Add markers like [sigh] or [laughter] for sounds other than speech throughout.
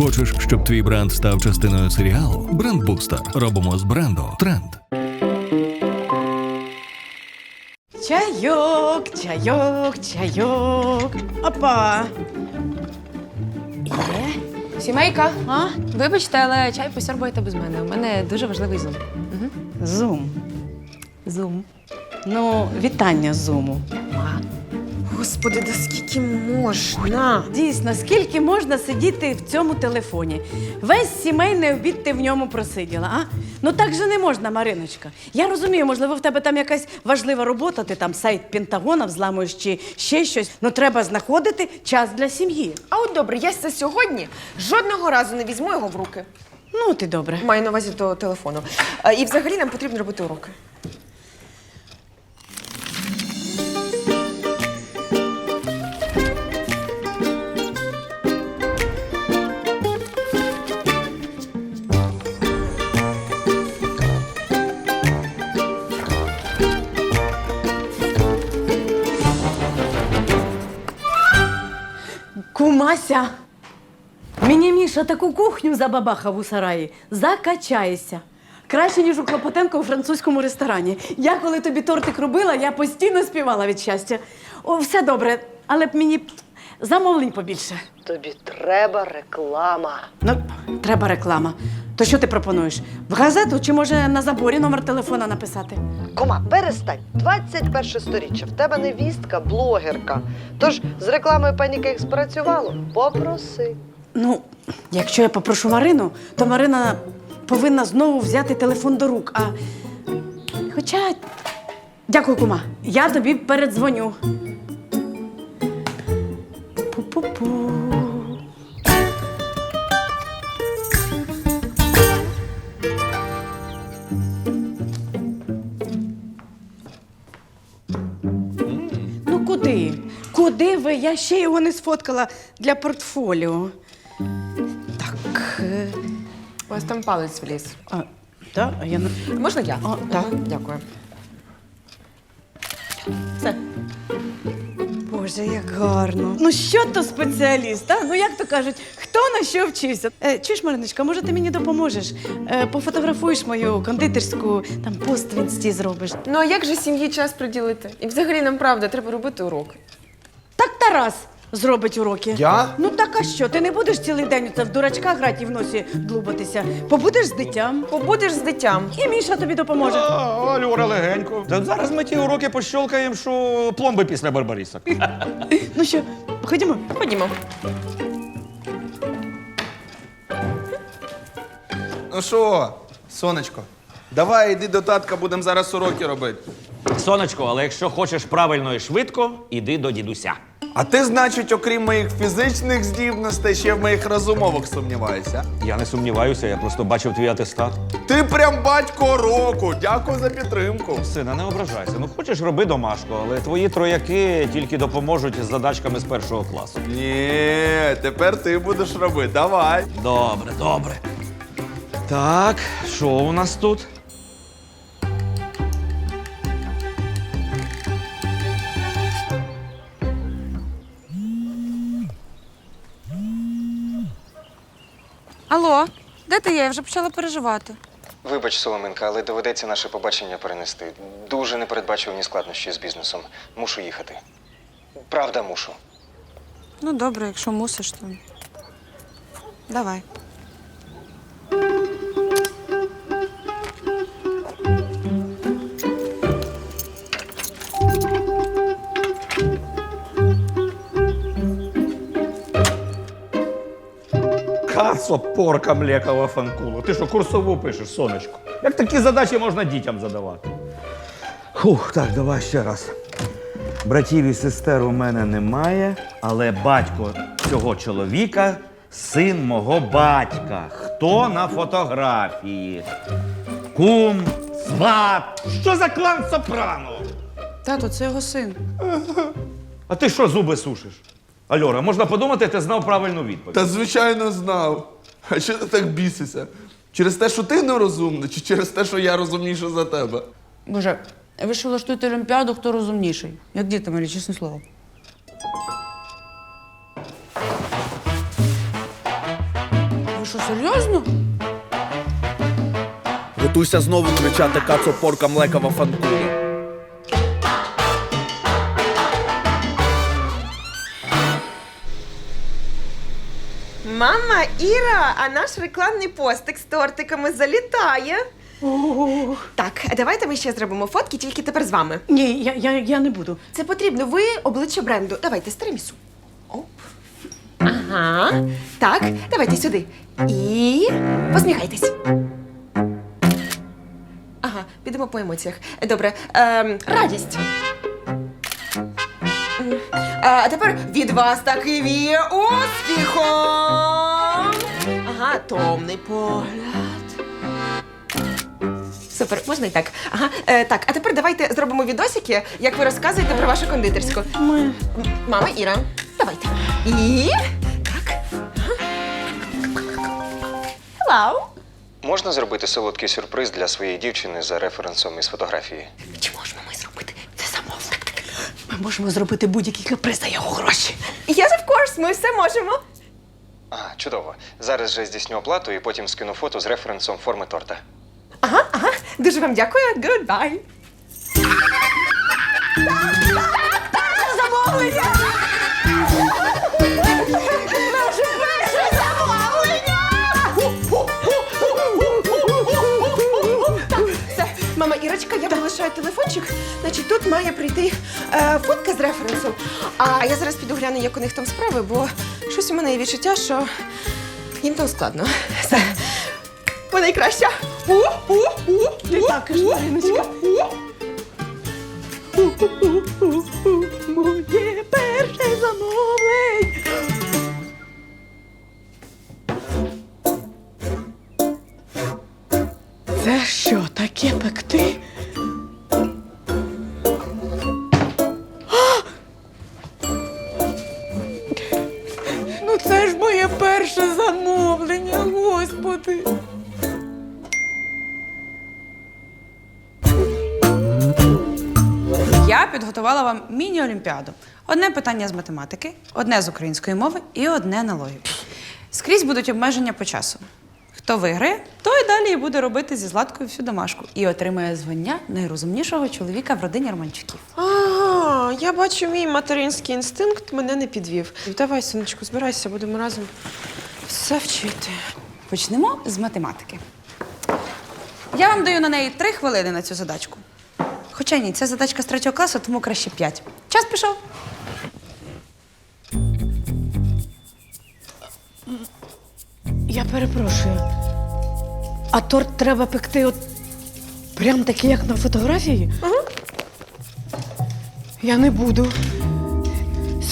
Хочеш, щоб твій бренд став частиною серіалу? Брендбустер. Робимо з бренду тренд. Чайок, чайок, чайок. Опа. Є. Сімейка, А? вибачте, але чай посьорбуєте без мене. У мене дуже важливий зум. Зум. Зум. Ну, вітання зуму. Господи, да скільки можна? Дійсно, скільки можна сидіти в цьому телефоні? Весь сімейний обід ти в ньому просиділа, а? Ну так же не можна, Мариночка. Я розумію, можливо, в тебе там якась важлива робота, ти там сайт Пентагона взламуєш чи ще щось. Ну треба знаходити час для сім'ї. А от добре, я це сьогодні жодного разу не візьму його в руки. Ну, ти добре. Маю на увазі до телефону. А, І взагалі нам потрібно робити уроки. Кумася. Мені Міша таку кухню забабахав у сараї. Закачаєшся. Краще, ніж у Клопотенко у французькому ресторані. Я, коли тобі тортик робила, я постійно співала від щастя. О, все добре, але б мені замовлень побільше. Тобі треба реклама. Ну, треба реклама. То що ти пропонуєш? В газету чи може на заборі номер телефона написати? Кома, перестань. 21 сторіччя. В тебе невістка, блогерка. Тож з рекламою паніки спрацювало. Попроси. Ну, якщо я попрошу Марину, то Марина повинна знову взяти телефон до рук. А хоча. Дякую, кума. Я тобі передзвоню. Пу-пу-пу. Куди? Я ще його не сфоткала для портфоліо. Так. е, У вас там палець вліз. А, так, а я не. Можна я? А, так. Дякую. Все. Боже, як гарно. Ну що то спеціаліст, а? Ну як то кажуть, хто на що вчився? Е, чуєш, Мариночка, може ти мені допоможеш? Е, пофотографуєш мою кондитерську, там пост в інсті зробиш. Ну а як же сім'ї час приділити? І взагалі нам правда треба робити уроки. Так Тарас зробить уроки. Я? Ну так а що? Ти не будеш цілий день це в дурачка грати і в носі длубатися. Побудеш з дитям. Побудеш з дитям. І Міша тобі допоможе. А, Альора легенько. Та зараз ми ті уроки пощолкаємо, що пломби після барбарісок. [laughs] Ну що, ходімо? Ходімо. Ну що, сонечко, давай іди до татка, будемо зараз уроки робити. Сонечко, але якщо хочеш правильно і швидко, іди до дідуся. А ти, значить, окрім моїх фізичних здібностей, ще в моїх розумових сумніваєшся. Я не сумніваюся, я просто бачив твій атестат. Ти прям батько року. Дякую за підтримку. Сина, не ображайся. Ну хочеш роби домашку, але твої трояки тільки допоможуть з задачками з першого класу. Ні, тепер ти будеш робити. Давай. Добре, добре. Так, що у нас тут? Алло, де ти є? Я вже почала переживати. Вибач, Соломинка, але доведеться наше побачення перенести. Дуже непередбачувані складнощі з бізнесом. Мушу їхати. Правда, мушу. Ну, добре, якщо мусиш, то. Давай. Порка, млекова фанкула. Ти що, курсову пишеш, сонечко? Як такі задачі можна дітям задавати? Фух, так, давай ще раз. Братів і сестер у мене немає, але батько цього чоловіка син мого батька. Хто на фотографії? Кум, сват. Що за клан Сопрано? Тато, це його син. А ти що зуби сушиш? Альора, можна подумати, ти знав правильну відповідь. Та звичайно знав. А що ти так бісишся? Через те, що ти нерозумний, чи через те, що я розумніша за тебе? Боже, ви що влаштуєте Олімпіаду, хто розумніший? Як діти малі, чесне слово. що, серйозно? Готуйся знову кричати кацо порка млекова фанкула. Мама Іра, а наш рекламний постик з тортиками залітає. Так, давайте ми ще зробимо фотки, тільки тепер з вами. Ні, я, я, я не буду. Це потрібно. Ви обличчя бренду. Давайте стримісу. Оп. Ага. Так, давайте сюди. І посміхайтесь. Ага, підемо по емоціях. Добре. Ем, радість. А тепер від вас таки віє успіхом. Ага, томний погляд. Супер, можна і так. Ага, е, так, а тепер давайте зробимо відосики, як ви розказуєте про вашу кондитерську. Ми... Мама Іра, давайте. І. Так. Hello. Можна зробити солодкий сюрприз для своєї дівчини за референсом із фотографії? Чи можемо ми зробити це замовлення? Ми можемо зробити будь-який каприз за його гроші. Yes, of course, ми все можемо. А, чудово. Зараз же здійсню оплату і потім скину фото з референсом форми торта. Ага, ага. Дуже вам дякую. Goodbye. Замовлення! Мама Ірочка, я залишаю телефончик. Значить, тут має прийти е, фотка з референсом. А я зараз піду гляну, як у них там справи, бо щось у мене є відчуття, що їм там складно. Все. Ви найкраща. У, у, у, Ти також, Мариночка. Моє перше замовлення. Це що, таке пекти? Підготувала вам міні-олімпіаду. Одне питання з математики, одне з української мови і одне на логіку. Скрізь будуть обмеження по часу. Хто виграє, той далі і буде робити зі Златкою всю домашку і отримає звання найрозумнішого чоловіка в родині Романчуків. Ага, я бачу, мій материнський інстинкт мене не підвів. Давай, сонечко, збирайся, будемо разом все вчити. Почнемо з математики. Я вам даю на неї три хвилини на цю задачку. Хоча ні, це задачка з третього класу, тому краще п'ять. Час пішов. Я перепрошую. А торт треба пекти от прям такий, як на фотографії? Я не буду.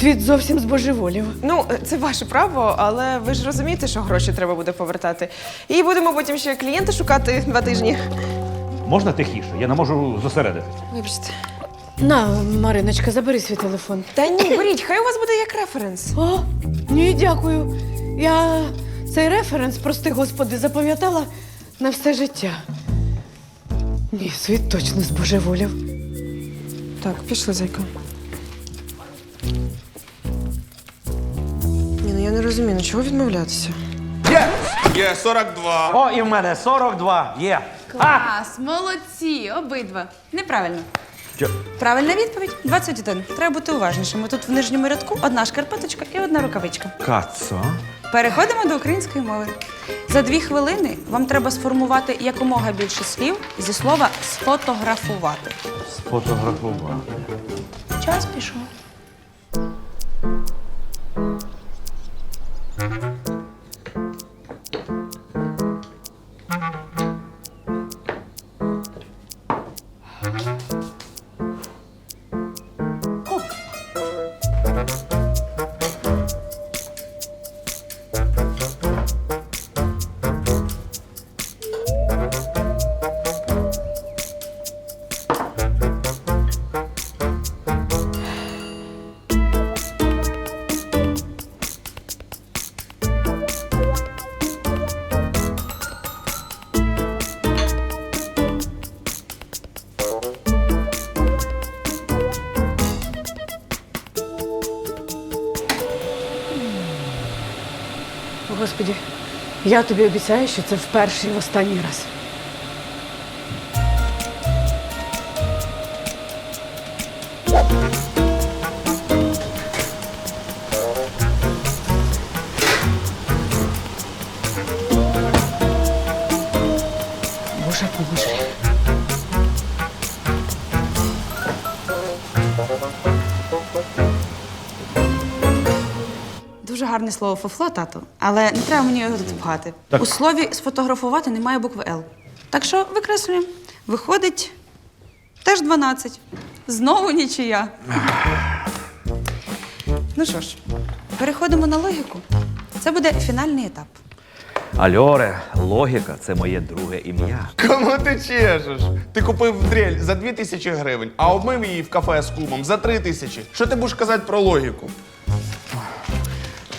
Світ зовсім збожеволів. Ну, це ваше право, але ви ж розумієте, що гроші треба буде повертати. І будемо потім ще клієнта шукати два тижні. Можна тихіше? Я не можу зосередитись. Вибачте. На, Мариночка, забери свій телефон. Та ні, беріть, хай у вас буде як референс. О, ні, дякую. Я цей референс, прости господи, запам'ятала на все життя. Ні, світ точно збожеволів. Так, пішли, зайка. Ні, ну я не розумію, ну чого відмовлятися? Є! Є 42. О, і в мене 42. Є. Клас, молодці, обидва. Неправильно. Що? Правильна відповідь 21. Треба бути уважнішими. Тут в нижньому рядку одна шкарпеточка і одна рукавичка. Кацо. Переходимо до української мови. За дві хвилини вам треба сформувати якомога більше слів зі слова сфотографувати. Сфотографувати. Час пішов. Bye. Я тобі обіцяю, що це в перший і в останній раз. Слово фофло, тату, але не треба мені його тут пхати. У слові сфотографувати немає букви Л. Так що викреслюємо. Виходить теж 12. Знову нічия. Ну що ж, переходимо на логіку. Це буде фінальний етап. Альоре, логіка це моє друге ім'я. Кому ти чешеш? Ти купив дрель за 2 тисячі гривень, а обмив її в кафе з кумом за 3 тисячі. Що ти будеш казати про логіку?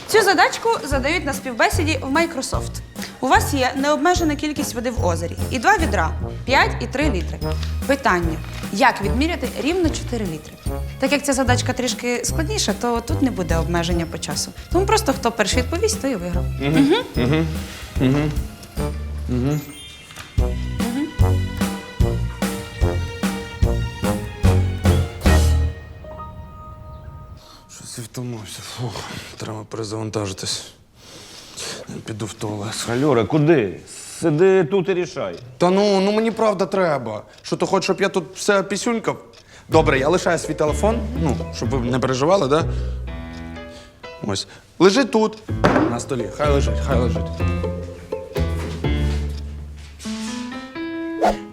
Цю задачку задають на співбесіді в Microsoft. У вас є необмежена кількість води в озері і два відра 5 і 3 літри. Питання: як відміряти рівно 4 літри? Так як ця задачка трішки складніша, то тут не буде обмеження по часу. Тому просто хто перший відповість, той і виграв. Щось я втомився. Фух, треба перезавантажитись. Піду в туалет. Альоре, куди? Сиди тут і рішай. Та ну, ну мені правда треба. Що ти хочеш, щоб я тут все пісюнькав? Добре, я лишаю свій телефон, ну, щоб ви не переживали, да? Ось. Лежить тут, на столі. Хай лежить, хай лежить.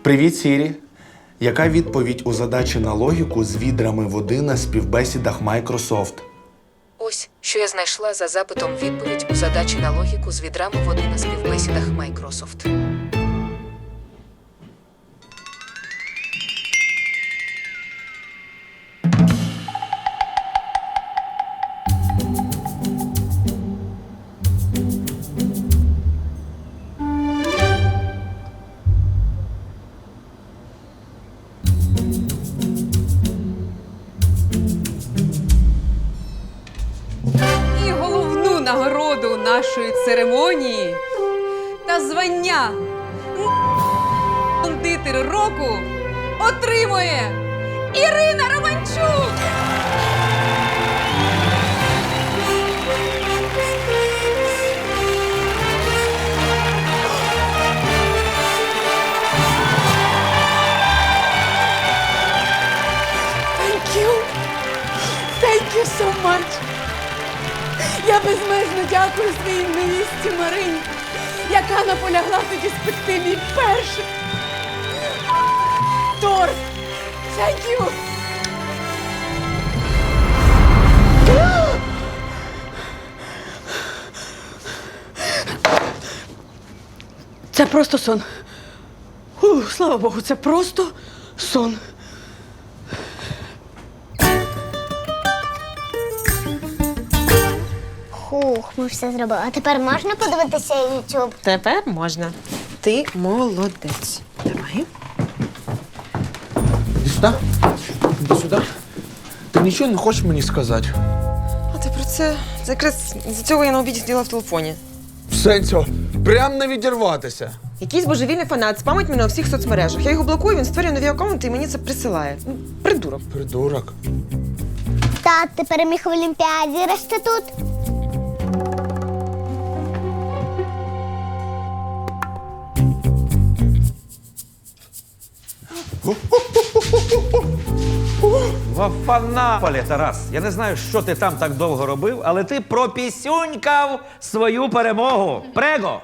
Привіт, Сірі. Яка відповідь у задачі на логіку з відрами води на співбесідах Microsoft? Ось що я знайшла за запитом відповідь у задачі на логіку з відрами води на співбесідах Microsoft. Нашої церемонії та звання кондитер року отримує Ірина Романчук! Дякую своїй невісті Марині, яка наполягла тоді спекти мій перший торт. Thank you. Це просто сон. Ух, слава Богу, це просто сон. Хух, ми все зробили. А тепер можна подивитися YouTube? Тепер можна. Ти молодець. Давай. Іди сюди. Іди сюди. Ти нічого не хочеш мені сказати? А ти про це? Це якраз з цього я на обіді сиділа в телефоні. Сенцо, прям не відірватися. Якийсь божевільний фанат спамить мене у всіх соцмережах. Я його блокую, він створює нові аккаунти і мені це присилає. Ну, Придурок. Придурок. Тат, ти переміг в Олімпіаді. Решта тут. Вафанаполе, Тарас. Я не знаю, що ти там так довго робив, але ти пропісюнькав свою перемогу. Прего!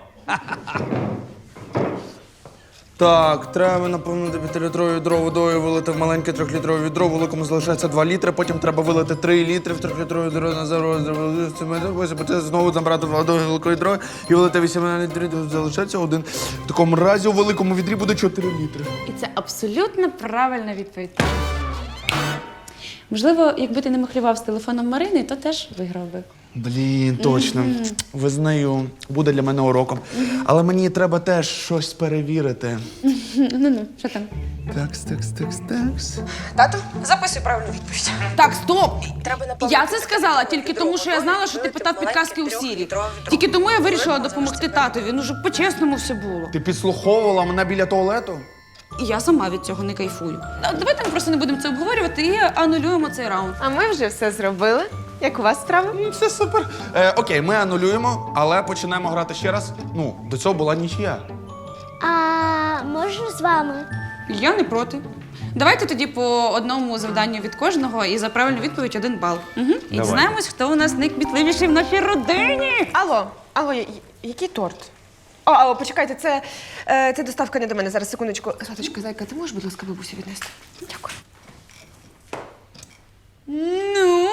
Так, треба наповнити 5-літрове відро водою, вилити в маленьке трьохлітрове відро, в великому залишається 2 літри, потім треба вилити 3 літри в трьохлітрове відро на потім знову набрати водою велике відро і вилити 18 літрів, залишається один. В такому разі у великому відрі буде 4 літри. І це абсолютно правильна відповідь. Можливо, якби ти не махлював з телефоном Марини, то теж виграв би. Блін, точно. Визнаю, буде для мене уроком. Але мені треба теж щось перевірити. Ну ну, що там? Такс, такс, такс, такс. Тату, записуй правильну відповідь. Так, стоп! Я це сказала тільки тому, що я знала, що ти питав підказки у Сірі. Тільки тому я вирішила допомогти татові. Ну, щоб по-чесному все було. Ти підслуховувала мене біля туалету? І я сама від цього не кайфую. А Давайте ми просто не будемо це обговорювати і анулюємо цей раунд. А ми вже все зробили. Як у вас справи? Ну, Все супер. Е, окей, ми анулюємо, але починаємо грати ще раз. Ну, до цього була нічия. А можна з вами? Я не проти. Давайте тоді по одному завданню від кожного і за правильну відповідь один бал. Угу. І Давай. дізнаємось, хто у нас найкмітливіший в нашій родині. Алло, алло, я- який торт? О, алло, почекайте, це, е, це доставка не до мене. Зараз секундочку. Златочка, зайка, ти можеш, будь ласка, бабусю віднести? Дякую. Ну.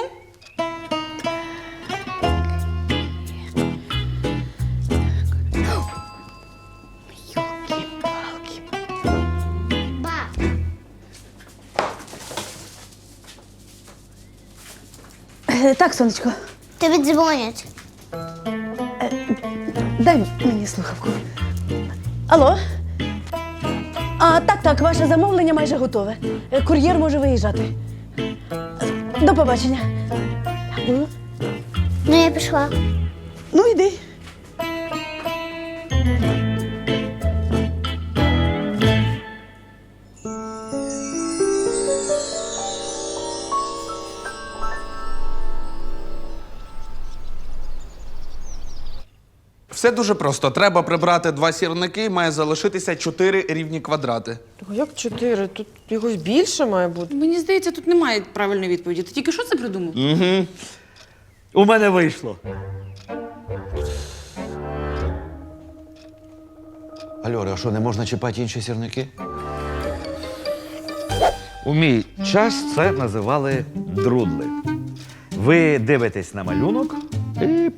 Е, Так, сонечко, Тобі дзвонять. дай мені слухавку. Алло? А, так, так, ваше замовлення майже готове. Е, Кур'єр може виїжджати. До побачення. Ну, я пішла. Ну, йди. Все дуже просто. Треба прибрати два сірники, має залишитися чотири рівні квадрати. Як чотири? Тут його більше має бути. Мені здається, тут немає правильної відповіді. Ти тільки що це придумав? Угу. У мене вийшло. Альоре, а що, не можна чіпати інші сірники? У мій час це називали друдли. Ви дивитесь на малюнок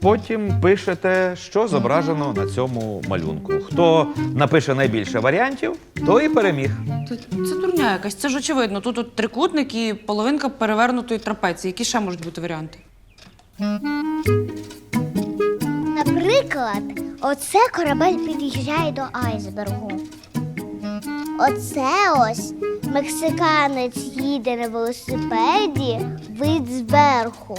потім пишете, що зображено на цьому малюнку. Хто напише найбільше варіантів, той і переміг. Це, це дурня якась, це ж очевидно. Тут от трикутник і половинка перевернутої трапеції. Які ще можуть бути варіанти? Наприклад, оце корабель під'їжджає до айсбергу. Оце ось мексиканець їде на велосипеді вид зверху.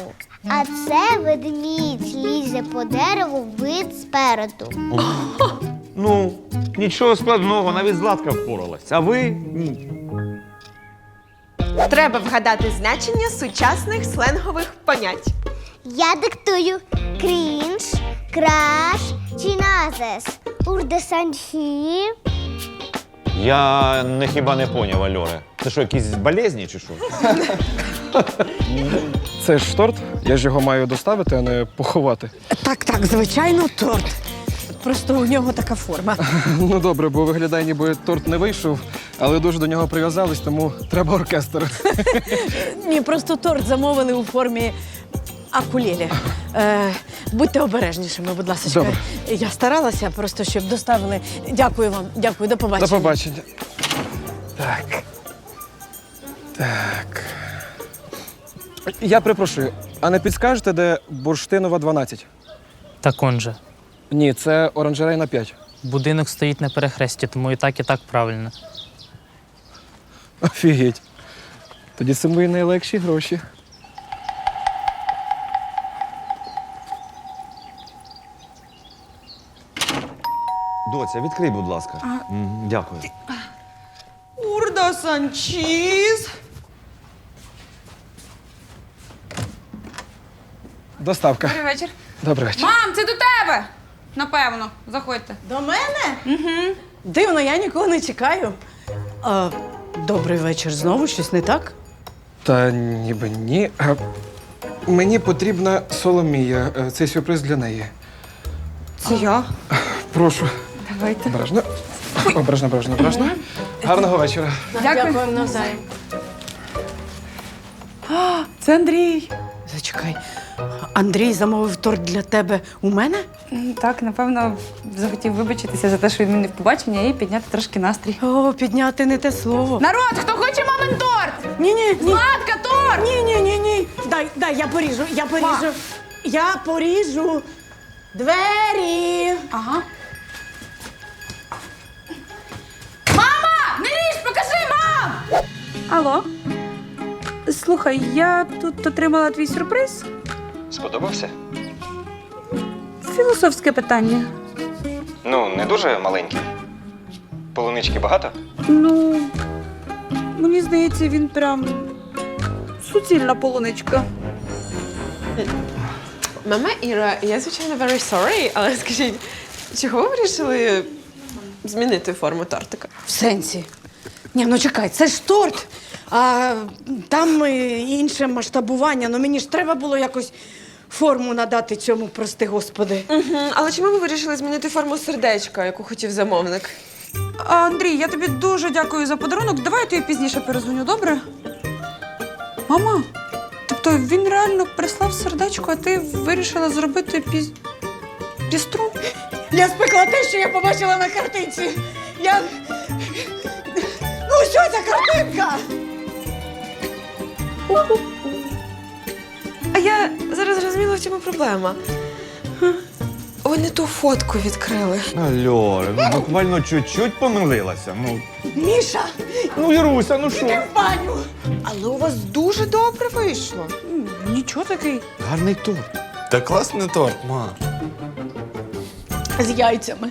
А це ведмідь лізе по дереву вид спереду. Ну, нічого складного, навіть Златка впоралась. А ви ні. Треба вгадати значення сучасних сленгових понять. Я диктую крінж, краш чи назес. Урдесанхі. Я не хіба не поняв, Альоре. Це що, якісь болезні чи що? [laughs] [laughs] Це ж торт. Я ж його маю доставити, а не поховати. Так, так, звичайно, торт. Просто у нього така форма. [laughs] Ну добре, бо виглядає, ніби торт не вийшов, але дуже до нього прив'язались, тому треба оркестр. [laughs] Ні, просто торт замовили у формі акулєлі. Е, будьте обережнішими, будь ласка. Добре. Я старалася просто, щоб доставили. Дякую вам, дякую, до До побачення. побачення. Так. Так. Я припрошую, а не підскажете, де Бурштинова 12? Так он же. Ні, це оранжерейна 5. Будинок стоїть на перехресті, тому і так, і так правильно. Офігеть. Тоді це мої найлегші гроші. Доця, відкрий, будь ласка. Мгм, Дякую. Урда Санчіз. Доставка. Добрий вечір. Добрий вечір. Мам, це до тебе! Напевно, заходьте. До мене? Угу. Дивно, я нікого не чекаю. А, добрий вечір. Знову щось не так? Та ніби ні. А, Мені потрібна Соломія. Е, Цей сюрприз для неї. Це я. Прошу. Давайте. Обережно. Обережно, обережно, обережно. Гарного вечора. Дякую. Дякую навзаєм. Це Андрій. Зачекай. Андрій замовив торт для тебе у мене? Так, напевно, захотів вибачитися за те, що він мені в побачення і підняти трошки настрій. О, підняти не те слово. Народ, хто хоче мамин торт? Ні, ні, ні. Златка, торт! Ні, ні, ні, ні. Дай, дай, я поріжу, я поріжу. я поріжу двері. Ага. Мама! Не ріж, покажи, мам! Алло. Слухай, я тут отримала твій сюрприз. Сподобався? Філософське питання. Ну, не дуже маленький. Полунички багато? Ну, мені здається, він прям суцільна полуничка. Мама Іра, я звичайно very sorry, але скажіть, чого ви вирішили змінити форму тортика? В сенсі. Ні, ну чекай, це ж торт. А там е, інше масштабування. Ну мені ж треба було якось форму надати цьому, прости господи. Угу. Але чому ви вирішили змінити форму сердечка, яку хотів замовник? А, Андрій, я тобі дуже дякую за подарунок. Давай я тобі пізніше перезвоню, добре? Мама, тобто він реально прислав сердечко, а ти вирішила зробити піз... піструн? Я спекла те, що я побачила на картинці. Я. Ну, що ця картинка? Я зараз зрозуміла, в чому проблема. Не ту фотку відкрили. Альоре, ну буквально чуть-чуть помилилася. Ну, Міша, ну Іруся, ну що? в баню. Але у вас дуже добре вийшло. Нічого такий. Гарний торт. Та класний торт, ма. З яйцями.